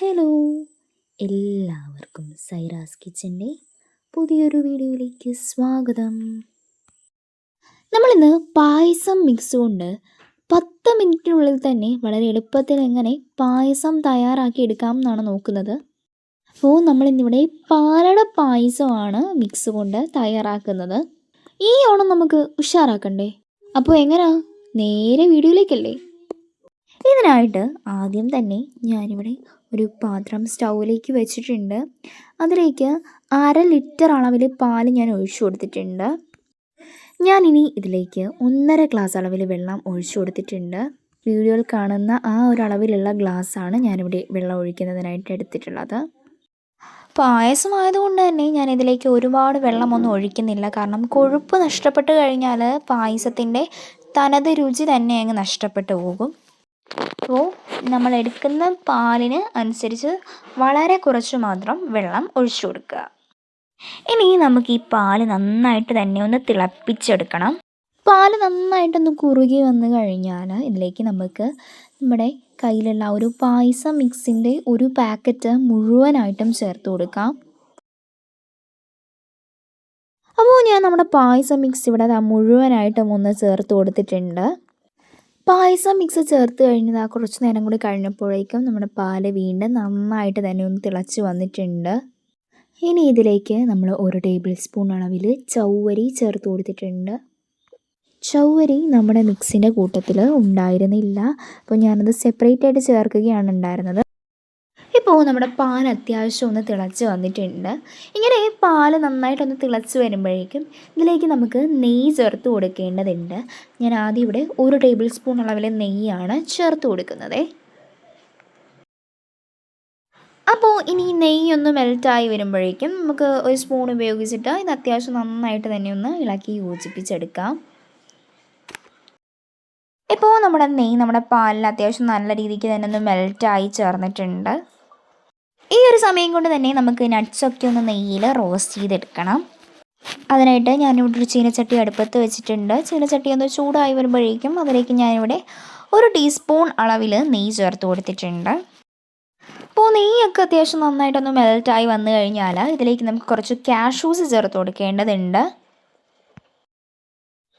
Hello എല്ലാവർക്കും സൈറാസ് കിച്ചന്റെ പുതിയൊരു വീഡിയോയിലേക്ക് സ്വാഗതം. നമ്മളിന്ന് പായസം മിക്സ് കൊണ്ട് പത്ത് മിനിറ്റിനുള്ളിൽ തന്നെ വളരെ എളുപ്പത്തിൽ എങ്ങനെ പായസം തയ്യാറാക്കി എടുക്കാം എന്നാണ് നോക്കുന്നത്. അപ്പോൾ നമ്മളിന്നിവിടെ പാലട പായസമാണ് മിക്സ് കൊണ്ട് തയ്യാറാക്കുന്നത്. ഈ ഓണം നമുക്ക് ഉഷാറാക്കണ്ടേ? അപ്പോൾ എങ്ങനെയാ നേരെ വീഡിയോയിലേക്കല്ലേ? ഇതിനായിട്ട് ആദ്യം തന്നെ ഞാനിവിടെ ഒരു പാത്രം സ്റ്റൗവിലേക്ക് വെച്ചിട്ടുണ്ട്. അതിലേക്ക് അര ലിറ്റർ അളവിൽ പാൽ ഞാൻ ഒഴിച്ചു കൊടുത്തിട്ടുണ്ട്. ഞാനിനി ഇതിലേക്ക് ഒന്നര ഗ്ലാസ് അളവിൽ വെള്ളം ഒഴിച്ചു കൊടുത്തിട്ടുണ്ട്. വീഡിയോയിൽ കാണുന്ന ആ ഒരു അളവിലുള്ള ഗ്ലാസ്സാണ് ഞാനിവിടെ വെള്ളം ഒഴിക്കുന്നതിനായിട്ട് എടുത്തിട്ടുള്ളത്. പായസമായതുകൊണ്ട് തന്നെ ഞാൻ ഇതിലേക്ക് ഒരുപാട് വെള്ളമൊന്നും ഒഴിക്കുന്നില്ല. കാരണം കൊഴുപ്പ് നഷ്ടപ്പെട്ട് കഴിഞ്ഞാൽ പായസത്തിന്റെ തനത് രുചി തന്നെ അങ്ങ് നഷ്ടപ്പെട്ടു പോകും. അപ്പോൾ നമ്മൾ എടുക്കുന്ന പാലിന് അനുസരിച്ച് വളരെ കുറച്ച് മാത്രം വെള്ളം ഒഴിച്ചു കൊടുക്കുക. ഇനി നമുക്ക് ഈ പാൽ നന്നായിട്ട് തന്നെ ഒന്ന് തിളപ്പിച്ചെടുക്കണം. പാൽ നന്നായിട്ടൊന്ന് കുറുകി വന്നു കഴിഞ്ഞാൽ ഇതിലേക്ക് നമുക്ക് നമ്മുടെ കയ്യിലുള്ള ഒരു പായസ മിക്സിന്റെ ഒരു പാക്കറ്റ് മുഴുവനായിട്ടും ചേർത്ത് കൊടുക്കാം. അപ്പോൾ ഞാൻ നമ്മുടെ പായസ മിക്സ് ഇവിടെ മുഴുവനായിട്ടും ഒന്ന് ചേർത്ത് കൊടുത്തിട്ടുണ്ട്. പായസം മിക്സ് ചേർത്ത് കഴിഞ്ഞത് ആ കുറച്ച് നേരം കൂടി കഴിഞ്ഞപ്പോഴേക്കും നമ്മുടെ പാൽ വീണ്ടും നന്നായിട്ട് തന്നെ ഒന്ന് തിളച്ച് വന്നിട്ടുണ്ട്. ഇനി ഇതിലേക്ക് നമ്മൾ ഒരു ടേബിൾ സ്പൂൺ അളവിൽ ചൗവരി ചേർത്ത് കൊടുത്തിട്ടുണ്ട്. ചൗവരി നമ്മുടെ മിക്സിന്റെ കൂട്ടത്തിൽ ഉണ്ടായിരുന്നില്ല. അപ്പോൾ ഞാനത് സെപ്പറേറ്റ് ആയിട്ട് ചേർക്കുകയാണ് ഉണ്ടായിരുന്നത്. ഇപ്പോൾ നമ്മുടെ പാൽ അത്യാവശ്യം ഒന്ന് തിളച്ച് വന്നിട്ടുണ്ട്. ഇങ്ങനെ പാൽ നന്നായിട്ടൊന്ന് തിളച്ച് വരുമ്പോഴേക്കും ഇതിലേക്ക് നമുക്ക് നെയ്യ് ചേർത്ത് കൊടുക്കേണ്ടതുണ്ട്. ഞാൻ ആദ്യം ഇവിടെ ഒരു ടേബിൾ സ്പൂൺ അളവിൽ നെയ്യാണ് ചേർത്ത് കൊടുക്കുന്നത്. അപ്പോൾ ഇനി നെയ്യ് ഒന്ന് മെൽറ്റായി വരുമ്പോഴേക്കും നമുക്ക് ഒരു സ്പൂൺ ഉപയോഗിച്ചിട്ട് ഇത് അത്യാവശ്യം നന്നായിട്ട് തന്നെ ഒന്ന് ഇളക്കി യോജിപ്പിച്ചെടുക്കാം. ഇപ്പോൾ നമ്മുടെ നെയ്യ് നമ്മുടെ പാലിൽ അത്യാവശ്യം നല്ല രീതിക്ക് തന്നെ ഒന്ന് മെൽറ്റായി ചേർന്നിട്ടുണ്ട്. ഈ ഒരു സമയം കൊണ്ട് തന്നെ നമുക്ക് നട്ട്സൊക്കെ ഒന്ന് നെയ്യിൽ റോസ്റ്റ് ചെയ്തെടുക്കണം. അതിനായിട്ട് ഞാനിവിടെ ഒരു ചീനച്ചട്ടി അടുപ്പത്ത് വെച്ചിട്ടുണ്ട്. ചീനച്ചട്ടി ഒന്ന് ചൂടായി വരുമ്പോഴേക്കും അതിലേക്ക് ഞാനിവിടെ ഒരു ടീസ്പൂൺ അളവിൽ നെയ്യ് ചേർത്ത് കൊടുത്തിട്ടുണ്ട്. അപ്പോൾ നെയ്യൊക്കെ അത്യാവശ്യം നന്നായിട്ടൊന്ന് മെൽറ്റായി വന്നു കഴിഞ്ഞാൽ ഇതിലേക്ക് നമുക്ക് കുറച്ച് ക്യാഷൂസ് ചേർത്ത് കൊടുക്കേണ്ടതുണ്ട്.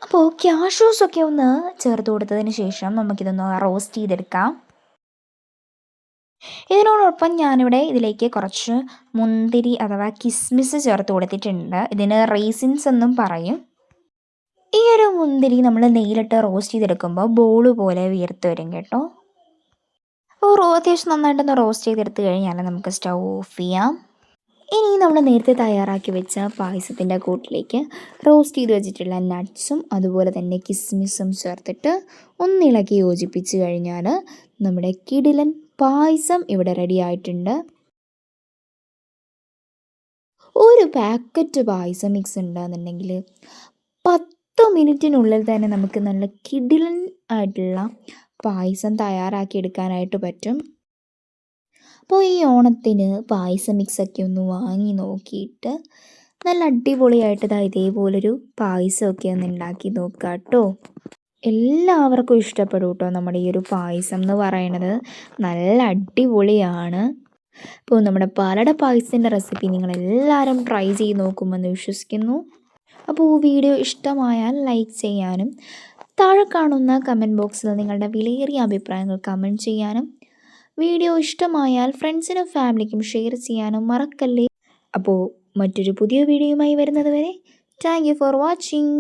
അപ്പോൾ ക്യാഷ്യൂസൊക്കെ ഒന്ന് ചേർത്ത് കൊടുത്തതിന് ശേഷം നമുക്കിതൊന്ന് റോസ്റ്റ് ചെയ്തെടുക്കാം. ഇതിനോടൊപ്പം ഞാനിവിടെ ഇതിലേക്ക് കുറച്ച് മുന്തിരി അഥവാ കിസ്മിസ് ചേർത്ത് കൊടുത്തിട്ടുണ്ട്. ഇതിന് റേസിൻസ് എന്നും പറയും. ഈ ഒരു മുന്തിരി നമ്മൾ നെയ്യിലിട്ട് റോസ്റ്റ് ചെയ്തെടുക്കുമ്പോൾ ബോൾ പോലെ വീർത്ത് വരും കേട്ടോ. അപ്പോൾ അത്യാവശ്യം നന്നായിട്ടൊന്ന് റോസ്റ്റ് ചെയ്തെടുത്ത് കഴിഞ്ഞാൽ നമുക്ക് സ്റ്റൗ ഓഫ് ചെയ്യാം. ഇനി നമ്മൾ നേരത്തെ തയ്യാറാക്കി വെച്ച പായസത്തിന്റെ കൂട്ടിലേക്ക് റോസ്റ്റ് ചെയ്ത് വെച്ചിട്ടുള്ള നട്ട്സും അതുപോലെ തന്നെ കിസ്മിസും ചേർത്തിട്ട് ഒന്നിളക്കി യോജിപ്പിച്ച് കഴിഞ്ഞാൽ നമ്മുടെ കിടിലൻ പായസം ഇവിടെ റെഡി ആയിട്ടുണ്ട്. ഒരു പാക്കറ്റ് പായസം മിക്സ് ഉണ്ടെന്നുണ്ടെങ്കിൽ പത്ത് മിനിറ്റിനുള്ളിൽ തന്നെ നമുക്ക് നല്ല കിടിലൻ ആയിട്ടുള്ള പായസം തയ്യാറാക്കി എടുക്കാനായിട്ട് പറ്റും. അപ്പോൾ ഈ ഓണത്തിന് പായസം മിക്സൊക്കെ ഒന്ന് വാങ്ങി നോക്കിയിട്ട് നല്ല അടിപൊളിയായിട്ട് ഇതാ ഇതേപോലൊരു പായസമൊക്കെ ഒന്ന് ഉണ്ടാക്കി നോക്കുക കേട്ടോ എല്ലാവർക്കും ഇഷ്ടപ്പെടും കേട്ടോ നമ്മുടെ ഈ ഒരു പായസം എന്ന് പറയുന്നത്. നല്ല അടിപൊളിയാണ്. അപ്പോൾ നമ്മുടെ പാലട പായസത്തിന്റെ റെസിപ്പി നിങ്ങൾ എല്ലാവരും ട്രൈ ചെയ്ത് നോക്കുമെന്ന് വിശ്വസിക്കുന്നു. അപ്പോൾ വീഡിയോ ഇഷ്ടമായാൽ ലൈക്ക് ചെയ്യാനും താഴെ കാണുന്ന കമന്റ് ബോക്സിൽ നിങ്ങളുടെ വിലയേറിയ അഭിപ്രായങ്ങൾ കമന്റ് ചെയ്യാനും വീഡിയോ ഇഷ്ടമായാൽ ഫ്രണ്ട്സിനും ഫാമിലിക്കും ഷെയർ ചെയ്യാനും മറക്കല്ലേ. അപ്പോൾ മറ്റൊരു പുതിയ വീഡിയോയുമായി വരുന്നത് വരെ താങ്ക് ഫോർ വാച്ചിങ്.